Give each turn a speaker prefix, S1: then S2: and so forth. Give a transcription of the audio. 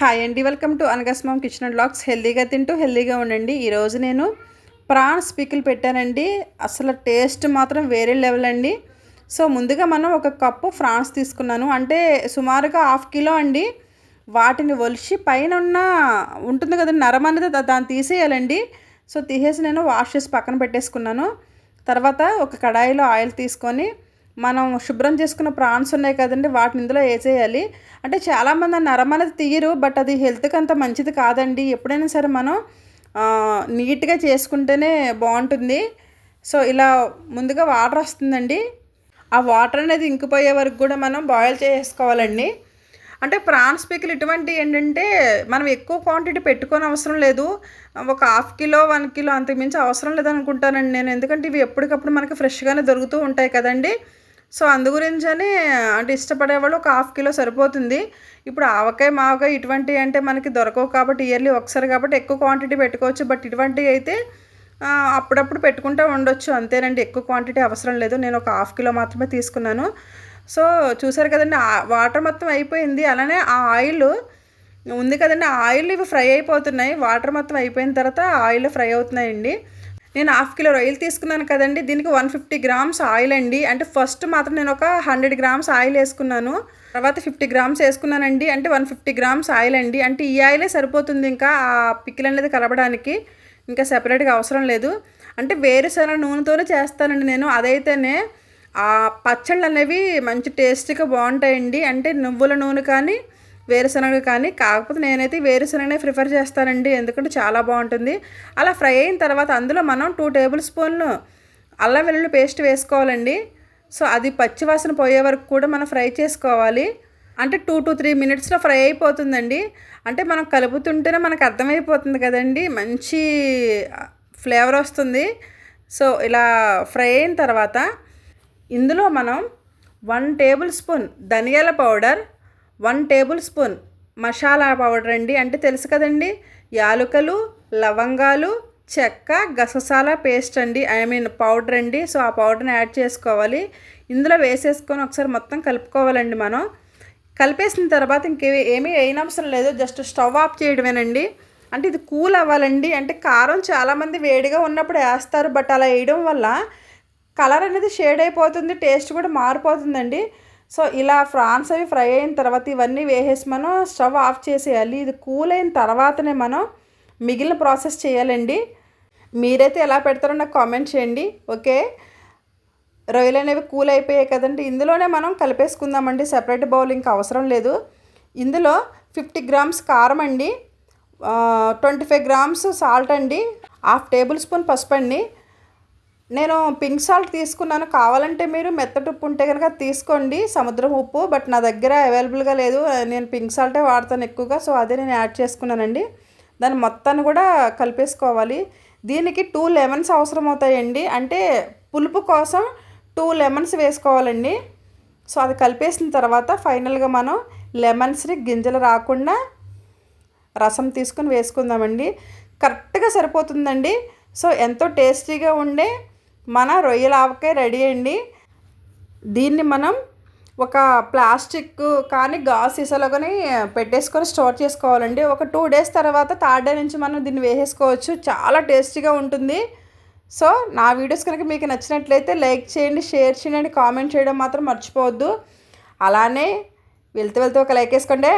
S1: Hi అండి welcome to అనగస్మామ్ kitchen and blogs హెల్దీగా తింటూ హెల్దీగా ఉండండి. ఈరోజు నేను ప్రాన్స్ పికిల్ పెట్టానండి. అసలు టేస్ట్ మాత్రం వేరే లెవెల్ అండి. సో ముందుగా మనం ఒక కప్పు ఫ్రాన్స్ తీసుకున్నాను. అంటే సుమారుగా హాఫ్ కిలో అండి. వాటిని ఒలిచి పైన ఉన్న ఉంటుంది కదండి నరం అనేది దాన్ని తీసేయాలండి. సో తీసేసి నేను వాష్ చేసి పక్కన పెట్టేసుకున్నాను. తర్వాత ఒక కడాయిలో ఆయిల్ తీసుకొని మనం శుభ్రం చేసుకున్న ప్రాన్స్ ఉన్నాయి కదండి వాటిని ఇందులో వేసేయాలి. అంటే చాలామంది ఆ నరం అనేది తీయరు బట్ అది హెల్త్కి అంత మంచిది కాదండి. ఎప్పుడైనా సరే మనం నీట్గా చేసుకుంటేనే బాగుంటుంది. సో ఇలా ముందుగా వాటర్ వస్తుందండి. ఆ వాటర్ అనేది ఇంకిపోయే వరకు కూడా మనం బాయిల్ చేసుకోవాలండి. అంటే ప్రాన్స్ పికిల్ ఇటువంటి ఏంటంటే మనం ఎక్కువ క్వాంటిటీ పెట్టుకోని అవసరం లేదు. ఒక హాఫ్ కిలో వన్ కిలో అంతకు మించి అవసరం లేదనుకుంటానండి నేను. ఎందుకంటే ఇవి ఎప్పటికప్పుడు మనకి ఫ్రెష్గానే దొరుకుతూ ఉంటాయి కదండి. సో అందు గురించని అంటే ఇష్టపడేవాళ్ళు ఒక హాఫ్ కిలో సరిపోతుంది. ఇప్పుడు ఆవకాయ మావకాయ ఇటువంటివి అంటే మనకి దొరకవు కాబట్టి ఇయర్లీ ఒకసారి కాబట్టి ఎక్కువ క్వాంటిటీ పెట్టుకోవచ్చు. బట్ ఇటువంటివి అయితే అప్పుడప్పుడు పెట్టుకుంటూ ఉండొచ్చు. అంతేనండి ఎక్కువ క్వాంటిటీ అవసరం లేదు. నేను ఒక హాఫ్ కిలో మాత్రమే తీసుకున్నాను. సో చూసారు కదండి ఆ వాటర్ మొత్తం అయిపోయింది. అలానే ఆ ఆయిల్ ఉంది కదండి ఆయిల్ ఇవి ఫ్రై అయిపోతున్నాయి. వాటర్ మొత్తం అయిపోయిన తర్వాత ఆయిల్ ఫ్రై అవుతున్నాయండి. నేను హాఫ్ కిలో రొయ్యలు తీసుకున్నాను కదండి. దీనికి వన్ ఫిఫ్టీ గ్రామ్స్ ఆయిల్ అండి. అంటే ఫస్ట్ మాత్రం నేను ఒక హండ్రెడ్ గ్రామ్స్ ఆయిల్ వేసుకున్నాను. తర్వాత ఫిఫ్టీ గ్రామ్స్ వేసుకున్నానండి. అంటే వన్ ఫిఫ్టీ గ్రామ్స్ ఆయిల్ అండి. అంటే ఈ ఆయిలే సరిపోతుంది ఇంకా ఆ పిక్కిల్ అనేది కలపడానికి. ఇంకా సెపరేట్గా అవసరం లేదు. అంటే వేరుశనగ నూనెతోనే చేస్తానండి నేను. అదైతేనే ఆ పచ్చళ్ళు అనేవి మంచి టేస్టీగా బాగుంటాయండి. అంటే నువ్వుల నూనె కానీ వేరుశనగ కానీ కాకపోతే నేనైతే వేరుశనగనే ప్రిఫర్ చేస్తానండి. ఎందుకంటే చాలా బాగుంటుంది. అలా ఫ్రై అయిన తర్వాత అందులో మనం టూ టేబుల్ స్పూన్లు అల్లం వెల్లుల్లి పేస్ట్ వేసుకోవాలండి. సో అది పచ్చివాసన పోయే వరకు కూడా మనం ఫ్రై చేసుకోవాలి. అంటే టూ టు త్రీ మినిట్స్లో ఫ్రై అయిపోతుందండి. అంటే మనం కలుపుతుంటేనే మనకు అర్థమైపోతుంది కదండి. మంచి ఫ్లేవర్ వస్తుంది. సో ఇలా ఫ్రై అయిన తర్వాత ఇందులో మనం వన్ టేబుల్ స్పూన్ ధనియాల powder one tablespoon masala powder అండి. అంటే తెలుసు కదండి యాలకులు లవంగాలు చెక్క గససాల పేస్ట్ అండి. ఐ మీన్ పౌడర్ అండి. సో ఆ పౌడర్ని యాడ్ చేసుకోవాలి. ఇందులో వేసేసుకొని ఒకసారి మొత్తం కలుపుకోవాలండి మనం. కలిపేసిన తర్వాత ఇంకేవి ఏమీ వేయనవసరం లేదు. జస్ట్ స్టవ్ ఆఫ్ చేయడమేనండి. అంటే ఇది కూల్ అవ్వాలండి. అంటే కారం చాలామంది వేడిగా ఉన్నప్పుడు వేస్తారు. బట్ అలా వేయడం వల్ల కలర్ అనేది షేడ్ అయిపోతుంది టేస్ట్ కూడా మారిపోతుందండి. సో ఇలా ఫ్రాన్స్ అవి ఫ్రై అయిన తర్వాత ఇవన్నీ వేసేసి మనం స్టవ్ ఆఫ్ చేసేయాలి. ఇది కూల్ అయిన తర్వాతనే మనం మిగిలిన ప్రాసెస్ చేయాలండి. మీరైతే ఎలా పెడతారో నాకు కామెంట్ చేయండి. ఓకే? రొయ్యలు అనేవి కూల్ అయిపోయాయి కదండి. ఇందులోనే మనం కలిపేసుకుందామండి. సెపరేట్ బౌల్ ఇంకా అవసరం లేదు. ఇందులో ఫిఫ్టీ గ్రామ్స్ కారం అండి. ట్వంటీ ఫైవ్ గ్రామ్స్ సాల్ట్ అండి. హాఫ్ టేబుల్ స్పూన్ పసుపు అండి. నేను పింక్ సాల్ట్ తీసుకున్నాను. కావాలంటే మీరు మెత్తటి ఉప్పు ఉంటే కనుక తీసుకోండి. సముద్రం ఉప్పు బట్ నా దగ్గర అవైలబుల్గా లేదు. నేను పింక్ సాల్టే వాడతాను ఎక్కువగా సో అదే నేను యాడ్ చేసుకున్నానండి. దాన్ని మొత్తాన్ని కూడా కలిపేసుకోవాలి. దీనికి టూ లెమన్స్ అవసరం అవుతాయండి. అంటే పులుపు కోసం టూ లెమన్స్ వేసుకోవాలండి. సో అది కలిపేసిన తర్వాత ఫైనల్గా మనం లెమన్స్ని గింజలు రాకుండా రసం తీసుకుని వేసుకుందామండి. కరెక్ట్గా సరిపోతుందండి. సో ఎంతో టేస్టీగా ఉండే మన రొయ్యల ఆవకాయ రెడీ అండి. దీన్ని మనం ఒక ప్లాస్టిక్ కానీ గాజు సీసాలో కానీ పెట్టేసుకొని స్టోర్ చేసుకోవాలండి. ఒక టూ డేస్ తర్వాత థర్డ్ డే నుంచి మనం దీన్ని వేసేసుకోవచ్చు. చాలా టేస్టీగా ఉంటుంది. సో నా వీడియోస్ కనుక మీకు నచ్చినట్లయితే లైక్ చేయండి షేర్ చేయండి కామెంట్ చేయడం మాత్రం మర్చిపోవద్దు. అలానే వెళ్తూ వెళ్తూ ఒక లైక్ వేసుకోండి.